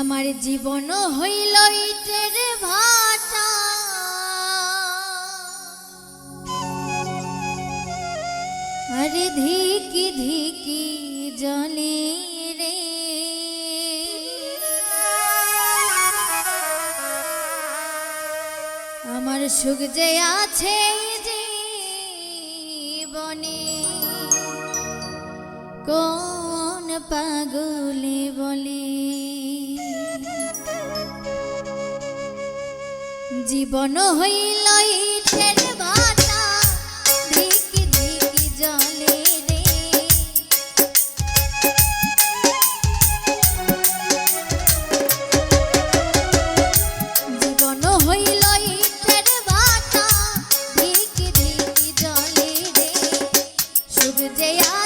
আমার জীবন হইল ইটের সুখ যে আছে জীবনে কোন পাগলে বলে? জীবন হইল good day.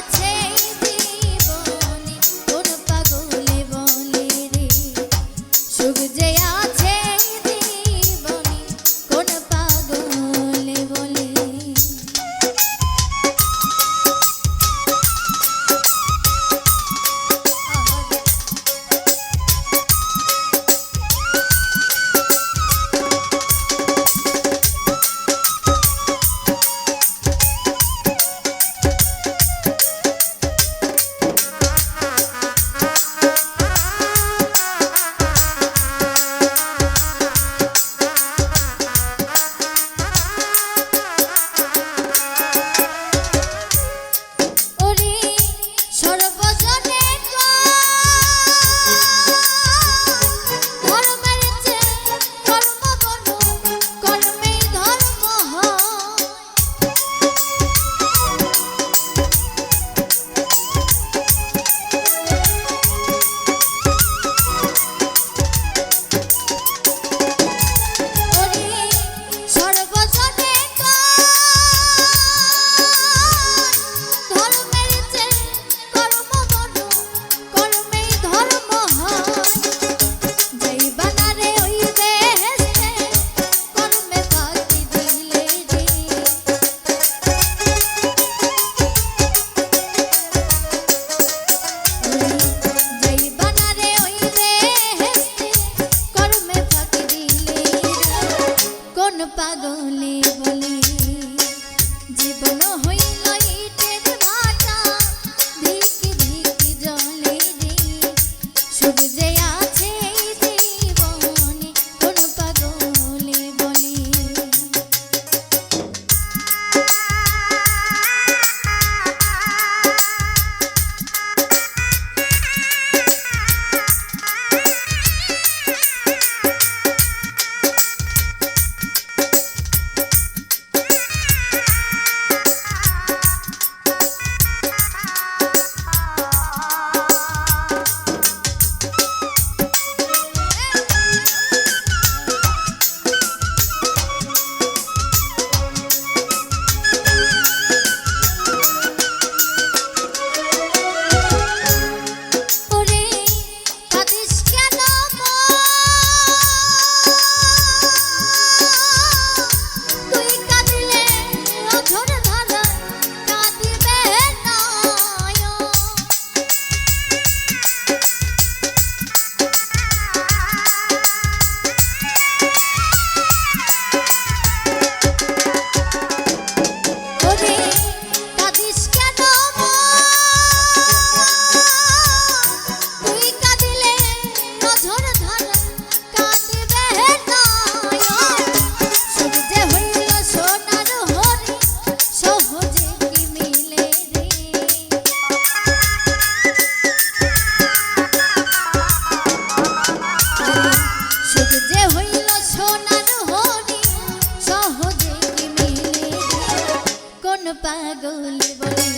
পাগল বলে।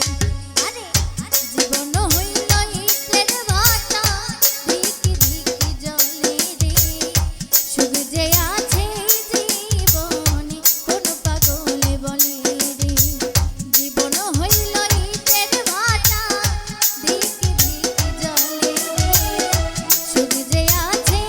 জীবন ভাটা ধিকি ধিকি জলে রে। শুধু যে আছে জীবনে, কোন পাগল বলে রে। ভাটা ধিকি ধিকি জলে রে। শুধু যে আছে